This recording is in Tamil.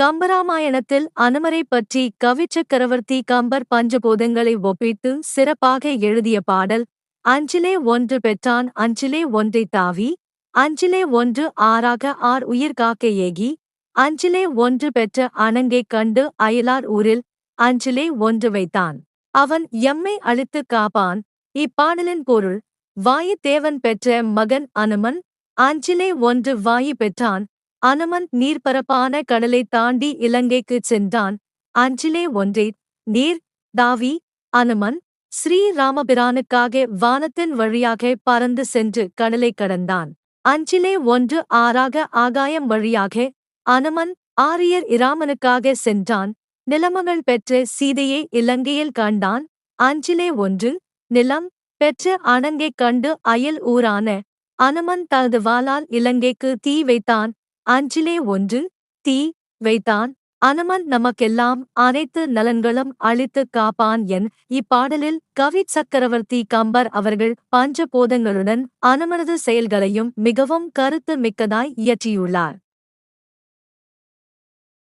கம்பராமாயணத்தில் அனுமரை பற்றி கவிச்சக்கரவர்த்தி கம்பர் பஞ்சபோதங்களை ஒப்பிட்டு சிறப்பாக எழுதிய பாடல் அஞ்சிலே ஒன்று பெற்றான் அஞ்சிலே ஒன்றை தாவி அஞ்சிலே ஒன்று ஆறாக ஆர் உயிர் காக்க ஏகி அஞ்சிலே ஒன்று பெற்ற அணங்கைக் கண்டு அயலார் ஊரில் அஞ்சிலே ஒன்று வைத்தான். அவன் எம்மை அழித்துக் காப்பான். இப்பாடலின் பொருள் வாயு தேவன் பெற்ற மகன் அனுமன் அஞ்சிலே ஒன்று வாயு பெற்றான் அனுமன் நீர்ப்பரப்பான கடலை தாண்டி இலங்கைக்குச் சென்றான். அஞ்சிலே ஒன்றே நீர் தாவி அனுமன் ஸ்ரீராமபிரானுக்காக வானத்தின் வழியாக பறந்து சென்று கடலை கடந்தான். அஞ்சிலே ஒன்று ஆறாக ஆகாயம் வழியாக அனுமன் ஆரியர் இராமனுக்காக சென்றான். நிலமகள் பெற்ற சீதையை இலங்கையில் கண்டான். அஞ்சிலே ஒன்று நிலம் பெற்ற அணங்கைக் கண்டு அயல் ஊரான அனுமன் தனது வாளால் இலங்கைக்கு தீ வைத்தான். அஞ்சிலே ஒன்று தீ வைத்தான். அனுமன் நமக்கெல்லாம் அனைத்து நலன்களும் அளித்துக் காப்பான் என். இப்பாடலில் கவி சக்கரவர்த்தி கம்பர் அவர்கள் பஞ்சபோதங்களுடன் அனுமனது செயல்களையும் மிகவும் கருத்து மிக்கதாய் இயற்றியுள்ளார்.